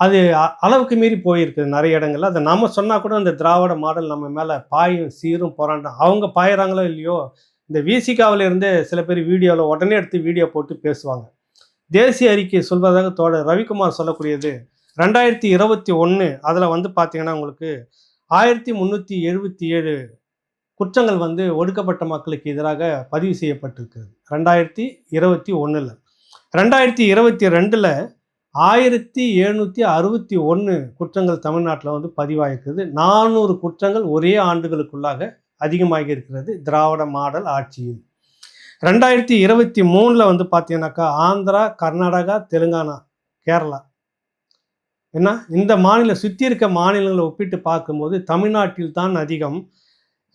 அது அ- அளவுக்கு மீறி போயிருக்குது நிறைய இடங்கள்ல. அதை நம்ம சொன்னால் கூட அந்த திராவிட மாடல் நம்ம மேலே பாயும் சீரும் போராட்டம் அவங்க பாயிறாங்களோ இல்லையோ இந்த விசிகாவில் இருந்தே சில பேர் வீடியோவில் உடனே எடுத்து வீடியோ போட்டு பேசுவாங்க. தேசிய அறிக்கை சொல்வதாக தோழர் ரவிக்குமார் சொல்லக்கூடியது ரெண்டாயிரத்தி இருபத்தி ஒன்று அதில் வந்து பார்த்தீங்கன்னா உங்களுக்கு ஆயிரத்தி முந்நூற்றி எழுபத்தி ஏழு குற்றங்கள் வந்து ஒடுக்கப்பட்ட மக்களுக்கு எதிராக பதிவு செய்யப்பட்டிருக்குது ரெண்டாயிரத்தி இருபத்தி ஒன்றில் ரெண்டாயிரத்தி இருபத்தி ரெண்டில் ஆயிரத்தி எழுநூற்றி அறுபத்தி ஒன்று குற்றங்கள் தமிழ்நாட்டில் வந்து பதிவாயிருக்குது நானூறு குற்றங்கள் ஒரே ஆண்டுகளுக்குள்ளாக அதிகமாகி இருக்கிறது திராவிட மாடல் ஆட்சியில். ரெண்டாயிரத்தி இருபத்தி மூணில் வந்து பார்த்தீங்கன்னாக்கா ஆந்திரா கர்நாடகா தெலுங்கானா கேரளா. என்ன? இந்த மாநில சுற்றி இருக்க மாநிலங்களை ஒப்பிட்டு பார்க்கும்போது தமிழ்நாட்டில் தான் அதிகம்.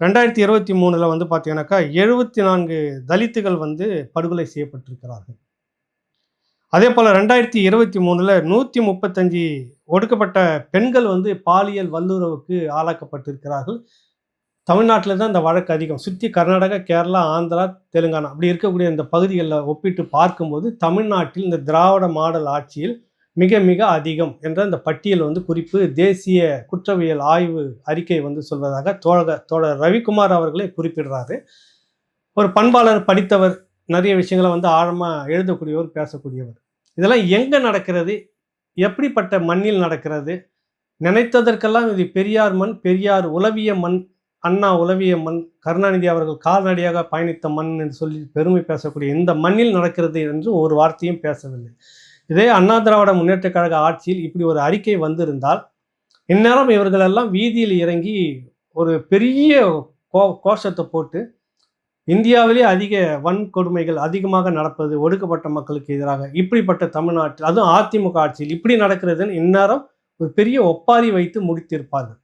ரெண்டாயிரத்தி இருபத்தி மூணில் வந்து பார்த்தீங்கன்னாக்கா எழுபத்தி நான்கு தலித்துகள் வந்து படுகொலை செய்யப்பட்டிருக்கிறார்கள். அதே போல் ரெண்டாயிரத்தி இருபத்தி மூணில் நூற்றி முப்பத்தஞ்சு ஒடுக்கப்பட்ட பெண்கள் வந்து பாலியல் வல்லுறவுக்கு ஆளாக்கப்பட்டிருக்கிறார்கள். தமிழ்நாட்டில் தான் இந்த வழக்கு அதிகம். சுற்றி கர்நாடகா கேரளா ஆந்திரா தெலுங்கானா அப்படி இருக்கக்கூடிய இந்த பகுதிகளில் ஒப்பிட்டு பார்க்கும்போது தமிழ்நாட்டில் இந்த திராவிட மாடல் ஆட்சியில் மிக மிக அதிகம் என்ற இந்த பட்டியல் வந்து குறிப்பு. தேசிய குற்றவியல் ஆய்வு அறிக்கை வந்து சொல்வதாக தோழர் தோழர் ரவிக்குமார் அவர்களே குறிப்பிடுறாரு. ஒரு பண்பாளர் படித்தவர் நிறைய விஷயங்களை வந்து ஆழமாக எழுதக்கூடியவர் பேசக்கூடியவர். இதெல்லாம் எங்கே நடக்கிறது? எப்படிப்பட்ட மண்ணில் நடக்கிறது? நினைத்ததற்கெல்லாம் இது பெரியார் மண் பெரியார் உலவிய மண் அண்ணா உலவிய மண் கருணாநிதி அவர்கள் கால்நடையாக பயணித்த மண் என்று சொல்லி பெருமை பேசக்கூடிய இந்த மண்ணில் நடக்கிறது என்று ஒரு வார்த்தையும் பேசவில்லை. இதே அண்ணா திராவிட முன்னேற்ற கழக ஆட்சியில் இப்படி ஒரு அறிக்கை வந்திருந்தால் இந்நேரம் இவர்களெல்லாம் வீதியில் இறங்கி ஒரு பெரிய கோ கோஷத்தை போட்டு இந்தியாவிலே அதிக வன்கொடுமைகள் அதிகமாக நடப்பது ஒடுக்கப்பட்ட மக்களுக்கு எதிராக இப்படிப்பட்ட தமிழ்நாட்டில் அதுவும் அதிமுக ஆட்சியில் இப்படி நடக்கிறதுன்னு இந்நேரம் ஒரு பெரிய ஒப்பாரி வைத்து முடித்திருப்பார்கள்.